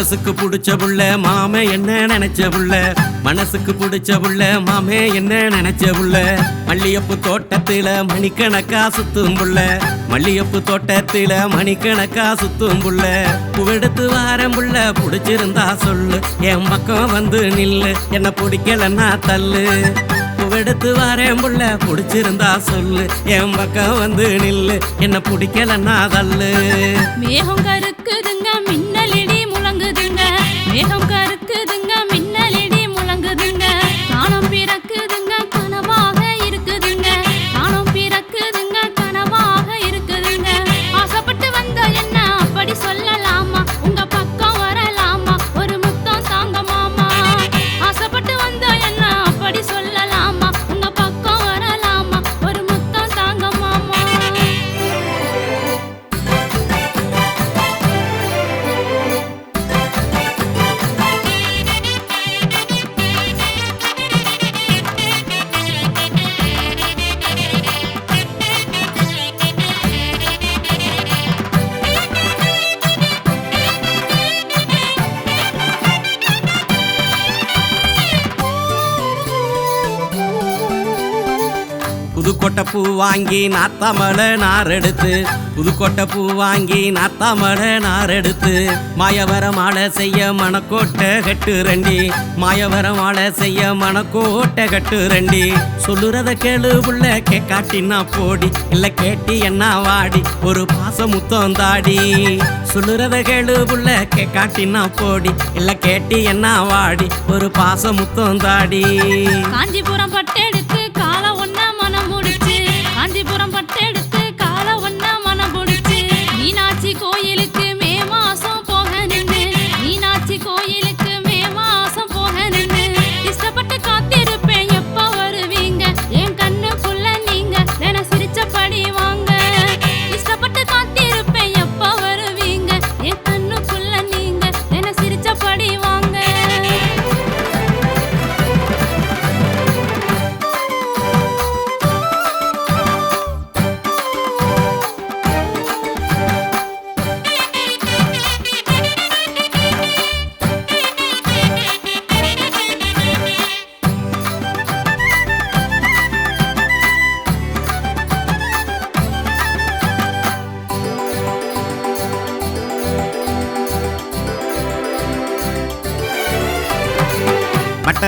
மனசுக்கு பிடிச்ச புள்ள மாமே என்ன நினைச்ச புள்ள? மனசுக்கு பிடிச்ச புள்ள மாமே என்ன நினைச்ச புள்ள? மல்லியப்பு தோட்டத்தில மணிக்கணக்கா சுத்தும் புள்ள. மல்லியப்பு தோட்டத்தில மணிக்கணக்கா சுத்தும் புள்ள. பூவெடுத்து வாரம் புள்ள பிடிச்சிருந்தா சொல்லு. என் பக்கம் வந்து நில்லு என்ன பிடிக்கலன்னா தள்ளு. பூவெடுத்து வாரேன் புள்ள பிடிச்சிருந்தா சொல்லு. என் பக்கம் வந்து நில்லு என்ன பிடிக்கலன்னா தள்ளு. மேகம் கருக்குதுங்க முழங்குதுங்க மேகம் கருக்குதுங்க புதுக்கோட்டை பூ வாங்கி நாத்தாமலை நார் எடுத்து புதுக்கோட்டை பூ வாங்கி நாத்தாமலை நார் எடுத்து மாயவர மாலை செய்ய மணக்கோட்டை கட்டு ரெண்டி. மாயவர மாலை செய்ய மணக்கோட்டை கட்டு ரெண்டி. சொல்லுறத கேளு உள்ள கேக்காட்டினா போடி. இல்ல கேட்டி என்ன வாடி ஒரு பாச முத்தம் தாடி. சொல்லுறத கேளு உள்ள கேக்காட்டினா போடி. இல்ல கேட்டி என்ன வாடி ஒரு பாச முத்தம் தாடி. காஞ்சிபுரம் பட்டே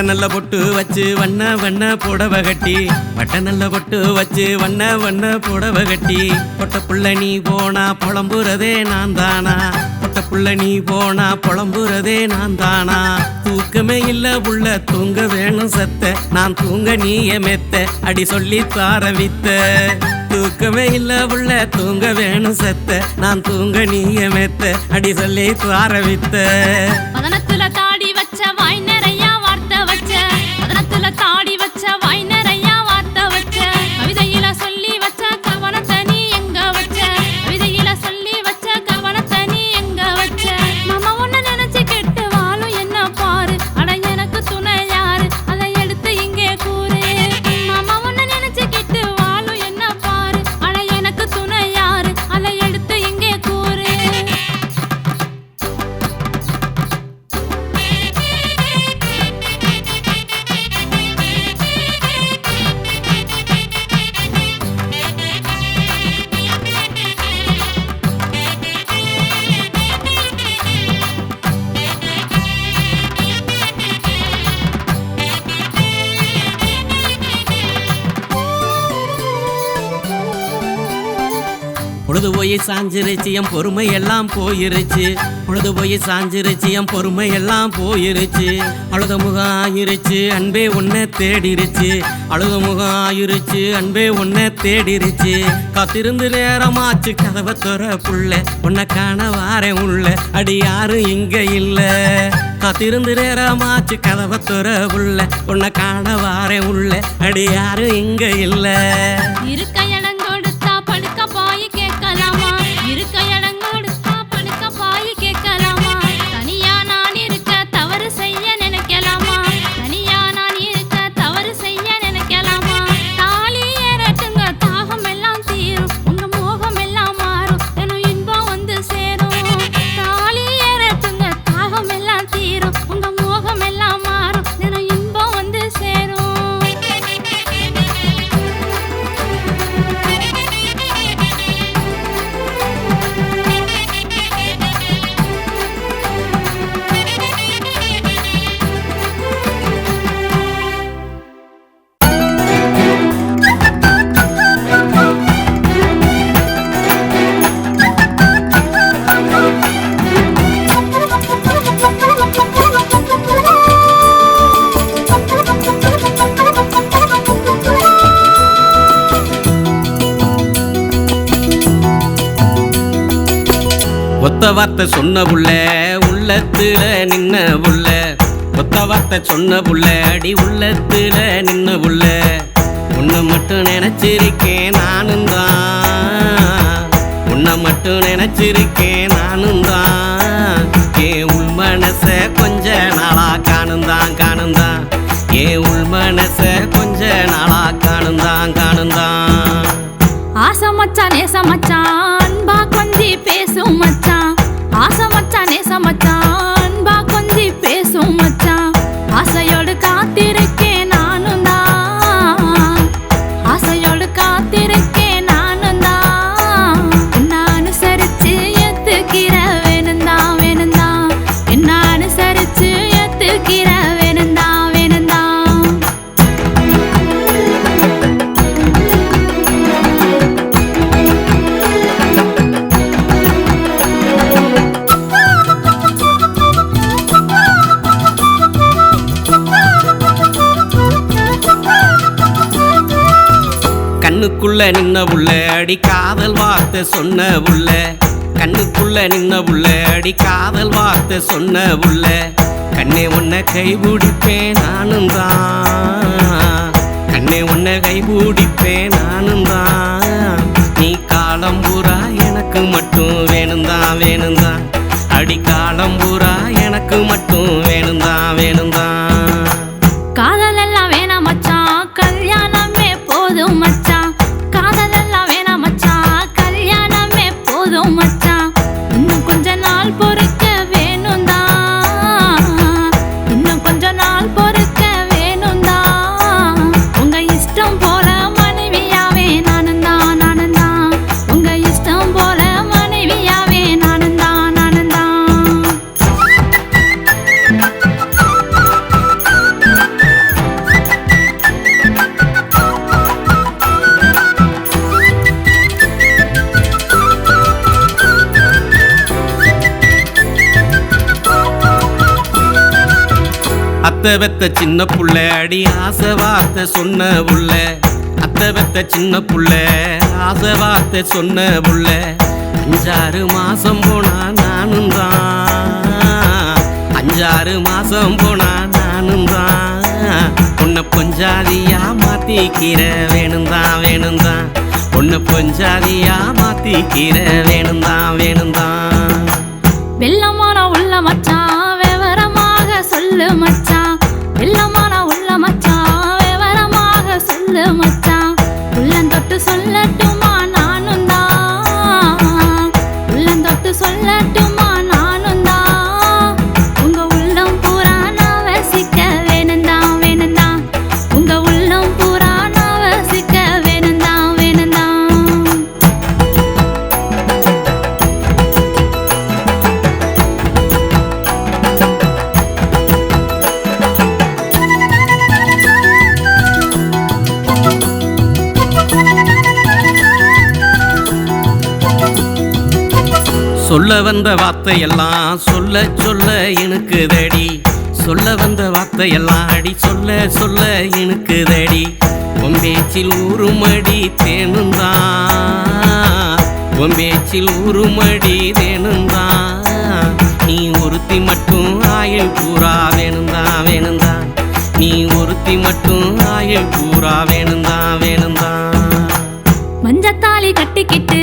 நல்ல பொட்டு வச்சு வண்ண வண்ண புடவை கட்டி வட்ட நல்ல பொட்டு வச்சு வண்ண வண்ண புடவை கட்டி. பொட்ட புள்ள நீ போனா புலம்புறதே நான் தானா? பொட்ட புள்ள நீ போனா புலம்புறதே நான் தானா? தூக்கமே இல்ல புள்ள தூங்க வேணும் சத்த. நான் தூங்க நீய மெத்த. அடி சொல்லி தார தூக்கமே இல்ல புள்ள தூங்க வேணும் சத்த. நான் தூங்க நீய மெத்த. அடி சொல்லி தார பொழுது போய் சாஞ்சிருச்சு என் பொறுமை எல்லாம் போயிருச்சு. பொழுது போய் சாஞ்சிருச்சு என் பொறுமை எல்லாம் போயிருச்சு. அழுத முகம் ஆயிருச்சு அன்பே உன்னை தேடிருச்சு. அழுத முகம் ஆயிருச்சு அன்பே உன்னை தேடிருச்சு. காத்திருந்து நேரமாச்சு கதவை துற புள்ள. உன்னை காண வாரேன் உள்ள அடி யாரும் இங்க இல்லை. காத்திருந்து நேரமாச்சு கதவை துற உள்ள உன்னை காண வாரேன் உள்ள அடி யாரும் இங்க இல்லை. இருக்க ஒத்த வார்த்தை சொன்ன புள்ள உள்ளத்துல நின்ன புள்ள. ஒத்த வார்த்தை சொன்ன புள்ள அடி உள்ளத்துல நின்ன புள்ள. உன்னை மட்டும் நினைச்சிருக்கேன் நானும் தான். உன்னை மட்டும் நினைச்சிருக்கேன் நானும் தான். ஏன் உள் மனச கொஞ்ச நாளா காணுந்தான் காணுந்தான் காணும் ஏன் உள் மனச கொஞ்ச நாளா காணுந்தான் காணுந்தான் ஆசை மச்சான் நேச மச்சான். மச்சான் கண்ணுக்குள்ள நின்ன உள்ள அடி காதல் வார்த்தை சொன்ன உள்ள. கண்ணுக்குள்ள நின்ன உள்ள அடி காதல் வார்த்தை சொன்ன உள்ள. கண்ணே உன்னை கைபிடிப்பேன் நானும் தான். கண்ணே உன்னை கைபிடிப்பேன் நானும் தான். நீ காலம் பூரா எனக்கு மட்டும் வேணும் தான் வேணும் தான். அடி காலம் பூரா எனக்கு மட்டும் வேணும் தான். அத்தை பெத்த சின்ன புள்ள அடி ஆசை வார்த்தை சொன்ன புள்ள. அத்தை பெத்த சின்ன புள்ள ஆசை வார்த்தை சொன்ன புள்ள. அஞ்சாறு மாசம் போனா நானும் தான். அஞ்சாறு மாசம் போனா நானும் தான். உன்னை பொஞ்சாதியா மாத்திக்கிற வேணும் தான் வேணும் தான். உன்னை பொஞ்சாதியா மாத்திக்கிற வேணும் தான் வேணும் தான். வெள்ளமான உள்ள மச்சான் விவரமாக சொல்லு மச்சான். சொல்லு மச்சான் உள்ளந்தொட்டு சொல்லட்டும். சொல்ல வந்த வார்த்தையெல்லாம் சொல்ல சொல்ல இனுக்குதடி. சொல்ல வந்த வார்த்தையெல்லாம் அடி சொல்ல சொல்ல இனுக்குதடி. பொம்பேச்சில் ஊறுமடி தேனுந்தான் பொம்பேச்சில் ஊறுமடி தேனுந்தான் நீ ஒருத்தி மட்டும் ஆயில் பூரா வேணுந்தா வேணுந்தா நீ ஒருத்தி மட்டும் ஆயில் பூரா வேணுந்தான் வேணுந்தா மஞ்சத்தாலி கட்டிக்கிட்டு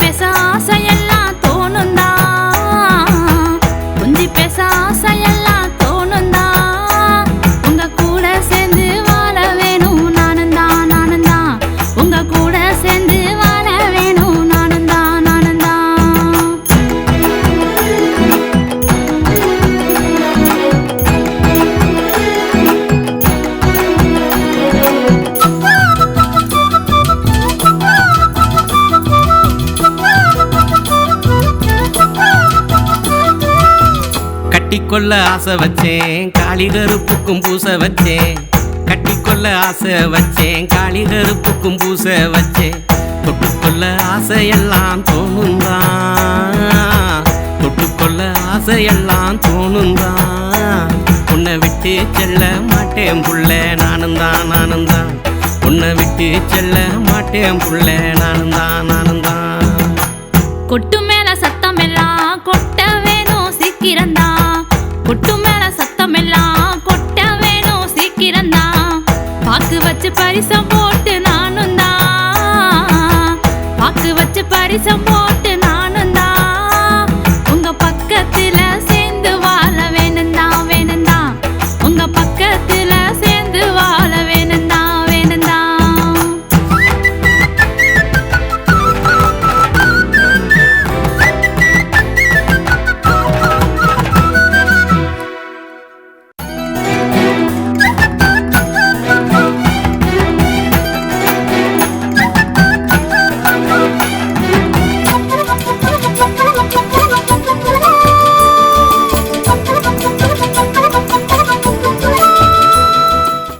பேச கட்டிக்கொள்ள ஆசை வச்சேன். காளி கருப்புக்கும் பூச வச்சேன். கட்டிக்கொள்ள ஆசை வச்சேன். காளி கருப்புக்கும் பூச வச்சேன். தொட்டுக்கொள்ள ஆசையெல்லாம் தோணுந்தான் தொட்டுக்கொள்ள ஆசையெல்லாம் தோணுந்தான் உன்னை விட்டு செல்ல மாட்டேன் புள்ள நானும் தான் நானும் தான் உன்னை விட்டு செல்ல மாட்டேன் புள்ள நானும் தான் நானும் தான் கொட்டு வச்சு பரிசம்